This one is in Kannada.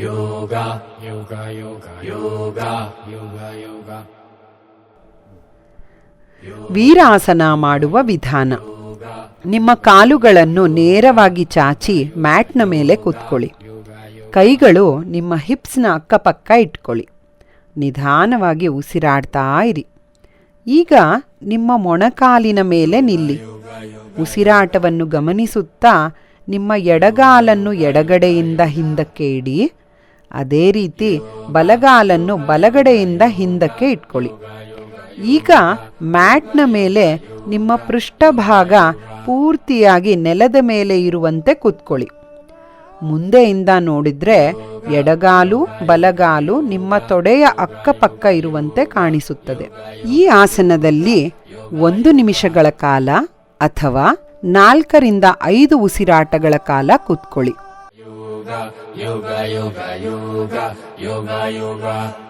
yoga, yoga, yoga, yoga, yoga, yoga. ವೀರಾಸನ ಮಾಡುವ ವಿಧಾನ. ನಿಮ್ಮ ಕಾಲುಗಳನ್ನು ನೇರವಾಗಿ ಚಾಚಿ ಮ್ಯಾಟ್ನ ಮೇಲೆ ಕೂತ್ಕೊಳ್ಳಿ. ಕೈಗಳು ನಿಮ್ಮ ಹಿಪ್ಸ್ನ ಅಕ್ಕಪಕ್ಕ ಇಟ್ಕೊಳ್ಳಿ. ನಿಧಾನವಾಗಿ ಉಸಿರಾಡ್ತಾ ಇರಿ. ಈಗ ನಿಮ್ಮ ಮೊಣಕಾಲಿನ ಮೇಲೆ ನಿಲ್ಲಿ. ಉಸಿರಾಟವನ್ನು ಗಮನಿಸುತ್ತಾ ನಿಮ್ಮ ಎಡಗಾಲನ್ನು ಎಡಗಡೆಯಿಂದ ಹಿಂದಕ್ಕೆ ಇಡಿ. ಅದೇ ರೀತಿ ಬಲಗಾಲನ್ನು ಬಲಗಡೆಯಿಂದ ಹಿಂದಕ್ಕೆ ಇಟ್ಕೊಳ್ಳಿ. ಈಗ ಮ್ಯಾಟ್ನ ಮೇಲೆ ನಿಮ್ಮ ಪೃಷ್ಠಭಾಗ ಪೂರ್ತಿಯಾಗಿ ನೆಲದ ಮೇಲೆ ಇರುವಂತೆ ಕೂತ್ಕೊಳ್ಳಿ. ಮುಂದೆಯಿಂದ ನೋಡಿದರೆ ಎಡಗಾಲು, ಬಲಗಾಲು ನಿಮ್ಮ ತೊಡೆಯ ಅಕ್ಕಪಕ್ಕ ಇರುವಂತೆ ಕಾಣಿಸುತ್ತದೆ. ಈ ಆಸನದಲ್ಲಿ ಒಂದು ನಿಮಿಷಗಳ ಕಾಲ ಅಥವಾ ನಾಲ್ಕರಿಂದ ಐದು ಉಸಿರಾಟಗಳ ಕಾಲ ಕೂತ್ಕೊಳ್ಳಿ. Yoga, yoga, yoga, yoga, yoga, yoga.